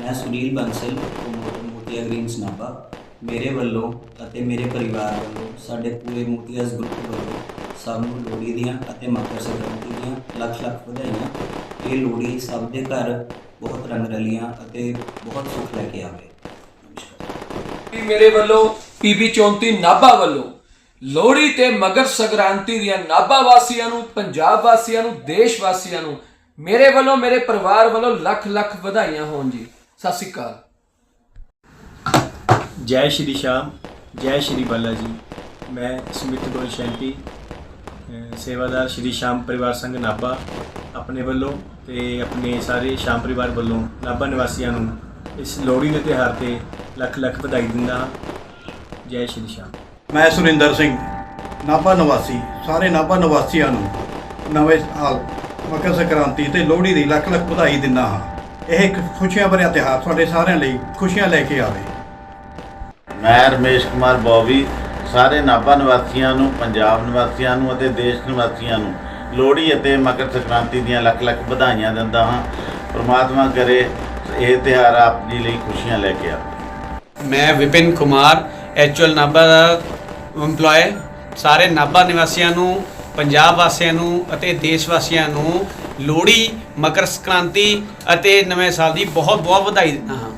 ਮੈਂ ਸੁਨੀਲ ਬੰਸਲ ਮੋਤੀਆ ਗ੍ਰੀਨਸ ਨਾਭਾ ਮੇਰੇ ਵੱਲੋਂ ਅਤੇ ਮੇਰੇ ਪਰਿਵਾਰ ਵੱਲੋਂ, ਸਾਡੇ ਪੂਰੇ ਮੋਤੀਆਸ ਗਰੁੱਪ ਵੱਲੋਂ ਸਭ ਨੂੰ ਲੋਹੜੀ ਦੀਆਂ ਅਤੇ ਮਕਰ ਸੰਕ੍ਰਾਂਤੀ ਦੀਆਂ ਲੱਖ ਲੱਖ ਵਧਾਈਆਂ। ਇਹ ਲੋਹੜੀ ਸਭ ਦੇ ਘਰ ਬਹੁਤ ਰੰਗ ਰਲੀਆਂ ਅਤੇ ਬਹੁਤ ਸੁੱਖ ਲੈ ਕੇ ਆਵੇ। ਨਮਸਕਾਰ। ਮੇਰੇ ਵੱਲੋਂ ਪੀਬੀ 34 ਨਾਭਾ ਵੱਲੋਂ ਲੋਹੜੀ ਤੇ ਮਗਰ ਸੰਕ੍ਰਾਂਤੀ ਦੀਆਂ ਨਾਭਾ ਵਾਸੀਆਂ ਨੂੰ, ਪੰਜਾਬ ਵਾਸੀਆਂ ਨੂੰ, ਦੇਸ਼ ਵਾਸੀਆਂ ਨੂੰ ਮੇਰੇ ਵੱਲੋਂ, ਮੇਰੇ ਪਰਿਵਾਰ ਵੱਲੋਂ ਲੱਖ ਲੱਖ ਵਧਾਈਆਂ ਹੋਣ ਜੀ। ਸਤਿ ਸ਼੍ਰੀ ਅਕਾਲ। ਜੈ ਸ਼੍ਰੀ ਸ਼ਾਮ ਜੈ ਸ਼੍ਰੀ ਬਾਲਾ ਜੀ। ਮੈਂ ਸਮਿਤ ਗੋਲ ਸ਼ੈਂਟੀ ਅਹ ਸੇਵਾਦਾਰ ਸ਼੍ਰੀ ਸ਼ਾਮ ਪਰਿਵਾਰ ਸੰਘ ਨਾਭਾ ਆਪਣੇ ਵੱਲੋਂ ਤੇ ਆਪਣੇ ਸਾਰੇ ਸ਼ਾਮ ਪਰਿਵਾਰ ਵੱਲੋਂ ਨਾਭਾ ਨਿਵਾਸੀਆਂ ਨੂੰ ਇਸ ਲੋਹੜੀ ਦੇ ਤਿਉਹਾਰ ਤੇ ਲੱਖ ਲੱਖ ਵਧਾਈ ਦਿੰਦਾ ਹਾਂ। ਜੈ ਸ਼੍ਰੀ ਸ਼ਾਮ। ਮੈਂ ਸੁਰਿੰਦਰ ਸਿੰਘ ਨਾਭਾ ਨਿਵਾਸੀ ਸਾਰੇ ਨਾਭਾ ਨਿਵਾਸੀਆਂ ਨੂੰ ਨਵੇਂ ਸਾਲ ਮਕਰ ਸੰਕ੍ਰਾਂਤੀ ਤੇ ਲੋਹੜੀ ਦੀ ਲੱਖ ਲੱਖ ਵਧਾਈ ਦਿੰਦਾ ਹਾਂ। ਇਹ ਇੱਕ ਖੁਸ਼ੀਆਂ ਭਰਿਆ ਤਿਉਹਾਰ ਤੁਹਾਡੇ ਸਾਰਿਆਂ ਲਈ ਖੁਸ਼ੀਆਂ ਲੈ ਕੇ ਆਵੇ। ਮੈਂ ਰਮੇਸ਼ ਕੁਮਾਰ ਬੋਵੀ ਸਾਰੇ ਨਾਭਾ ਨਿਵਾਸੀਆਂ ਨੂੰ ਪੰਜਾਬ ਨਿਵਾਸੀਆਂ ਨੂੰ ਅਤੇ ਦੇਸ਼ ਨਿਵਾਸੀਆਂ ਨੂੰ ਲੋਹੜੀ ਅਤੇ ਮਕਰ ਸੰਕ੍ਰਾਂਤੀ ਦੀਆਂ ਲੱਖ ਲੱਖ ਵਧਾਈਆਂ ਦਿੰਦਾ ਹਾਂ। ਪ੍ਰਮਾਤਮਾ ਕਰੇ ਇਹ ਤਿਉਹਾਰ ਆਪ ਜੀ ਲਈ ਖੁਸ਼ੀਆਂ ਲੈ ਕੇ ਆਵੇ। ਮੈਂ ਵਿਪਿਨ ਕੁਮਾਰ ਐਚੁਅਲ ਨਾਭਾ ਦਾ EMPLOYE ਸਾਰੇ ਨਾਭਾ ਨਿਵਾਸੀਆਂ ਨੂੰ ਪੰਜਾਬ ਵਾਸੀਆਂ ਨੂੰ ਅਤੇ ਦੇਸ਼ ਵਾਸੀਆਂ ਨੂੰ ਲੋਹੜੀ, ਮਕਰ ਸੰਕ੍ਰਾਂਤੀ ਅਤੇ ਨਵੇਂ ਸਾਲ ਦੀ ਬਹੁਤ ਬਹੁਤ ਵਧਾਈ ਦਿੰਦਾ ਹਾਂ।